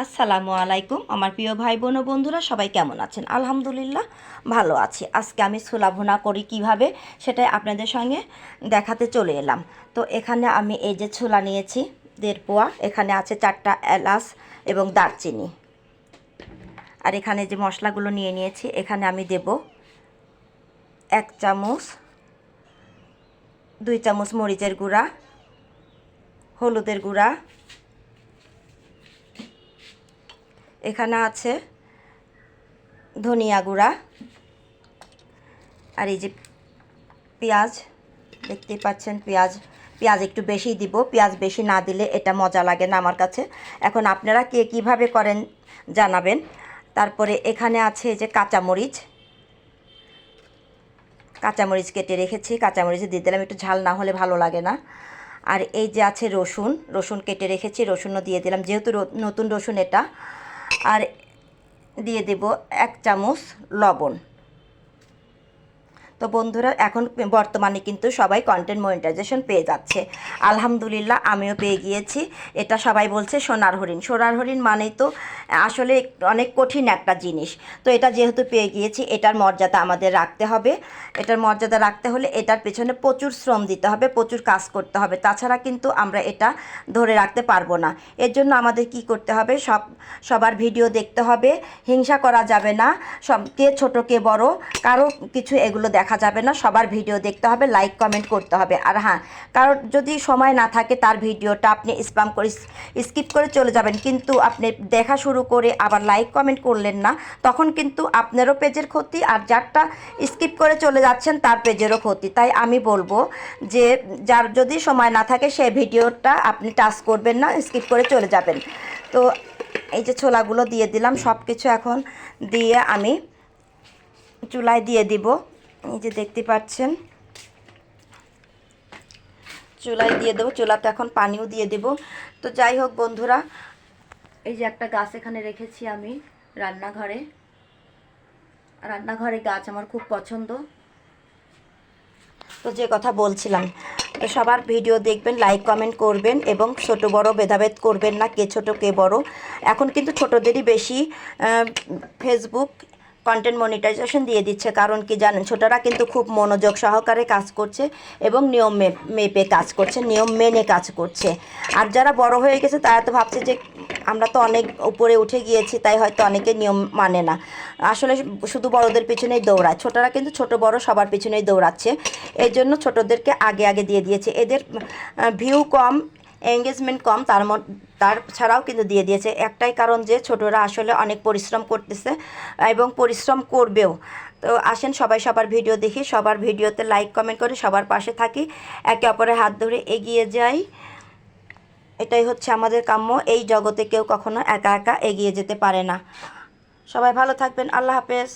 আসসালামু আলাইকুম। আমার প্রিয় ভাই বোন ও বন্ধুরা, সবাই কেমন আছেন? আলহামদুলিল্লাহ ভালো আছি। আজকে আমি ছোলা ভুনা করি কীভাবে সেটাই আপনাদের সঙ্গে দেখাতে চলে এলাম। তো এখানে আমি এই যে ছোলা নিয়েছি, দেড় পোয়া। এখানে আছে চারটা এলাচ এবং দারচিনি। আর এখানে যে মশলাগুলো নিয়ে নিয়েছি, এখানে আমি দেব এক চামচ, দুই চামচ মরিচের গুঁড়া, হলুদের গুঁড়া এখানে আছে ধনিয়া গুঁড়া আর এই যে পেঁয়াজ, দেখতেই পাচ্ছেন পেঁয়াজ। পেঁয়াজ একটু বেশি দিব, পেঁয়াজ বেশি না দিলে এটা মজা লাগে না আমার কাছে। এখন আপনারা কে কীভাবে করেন জানাবেন। তারপরে এখানে আছে যে কাঁচামরিচ। কাঁচামরিচ কেটে রেখেছি, কাঁচামরিচ দিয়ে দিলাম, একটু ঝাল না হলে ভালো লাগে না। আর এই যে আছে রসুন রসুন কেটে রেখেছি, রসুনও দিয়ে দিলাম, যেহেতু নতুন রসুন এটা আর দিয়ে দেব এক চামচ লবণ। তো বন্ধুরা, এখন বর্তমানে কিন্তু সবাই কন্টেন্ট মনিটাইজেশন পেয়ে যাচ্ছে। আলহামদুলিল্লাহ, আমিও পেয়ে গিয়েছি। এটা সবাই বলছে সোনার হরিণ। সোনার হরিণ মানেই তো আসলে অনেক কঠিন একটা জিনিস। তো এটা যেহেতু পেয়ে গিয়েছি, এটার মর্যাদা আমাদের রাখতে হবে। এটার মর্যাদা রাখতে হলে এটার পেছনে প্রচুর শ্রম দিতে হবে, প্রচুর কাজ করতে হবে। তাছাড়া কিন্তু আমরা এটা ধরে রাখতে পারব না। এর জন্য আমাদের কি করতে হবে? সব, সবার ভিডিও দেখতে হবে। হিংসা করা যাবে না। সব, কে ছোট, কে বড়, কারও কিছু এগুলো দেখা যাবে না, সবার ভিডিও দেখতে হবে লাইক কমেন্ট করতে হবে। আর হ্যাঁ কারোর যদি সময় না থাকে তার ভিডিওটা আপনি স্প্যাম করে স্কিপ করে চলে যাবেন। কিন্তু আপনি দেখা শুরু করে আবার লাইক কমেন্ট করলেন না, তখন কিন্তু আপনারও পেজের ক্ষতি আর যারটা স্কিপ করে চলে যাচ্ছেন তার পেজেরও ক্ষতি। তাই আমি বলব যে যার যদি সময় না থাকে সে ভিডিওটা আপনি টাচ করবেন না স্কিপ করে চলে যাবেন। তো এই যে ছোলাগুলো দিয়ে দিলাম সব কিছু এখন দিয়ে আমি চুলায় দিয়ে দিব। এই যে দেখতে পাচ্ছেন। চুলায় দিয়ে দেবো। চুলাতে এখন পানিও দিয়ে দেবো। তো যাই হোক বন্ধুরা, এই যে একটা গাছ এখানে রেখেছি আমি রান্নাঘরে। রান্নাঘরে গাছ আমার খুব পছন্দ। তো যে কথা বলছিলাম, তো সবার ভিডিও দেখবেন লাইক কমেন্ট করবেন এবং ছোট বড় ভেদাভেদ করবেন না, কে ছোট, কে বড়। এখন কিন্তু ছোটদেরই বেশি ফেসবুক কন্টেন্ট মনিটাইজেশন দিয়ে দিচ্ছে। কারণ কি জানেন, ছোটরা কিন্তু খুব মনোযোগ সহকারে কাজ করছে এবং নিয়ম মেপে কাজ করছে, নিয়ম মেনে কাজ করছে। আর যারা বড় হয়ে গেছে, তারা তো ভাবছে যে আমরা তো অনেক উপরে উঠে গিয়েছি, তাই হয়তো অনেকে নিয়ম মানে না। আসলে শুধু বড়দের পিছনেই দৌড়ায়। ছোটরা কিন্তু ছোট, বড় সবার পিছনেই দৌড়াচ্ছে। এই জন্য ছোটদেরকে আগে আগে দিয়ে দিয়েছে। এদের ভিউ কম এঙ্গেজমেন্ট কম, তার তার ছাড়াও কিন্তু দিয়ে দিয়েছে। একটাই কারণ যে ছোটরা আসলে অনেক পরিশ্রম করতেছে এবং পরিশ্রম করবেও। তো আসেন সবাই সবার ভিডিও দেখি, সবার ভিডিওতে লাইক কমেন্ট করে সবার পাশে থাকি। একে অপরের হাত ধরে এগিয়ে যাই। এটাই হচ্ছে আমাদের কাম্য। এই জগতে কেউ কখনো একা একা এগিয়ে যেতে পারে না। সবাই ভালো থাকবেন। আল্লাহ হাফেজ।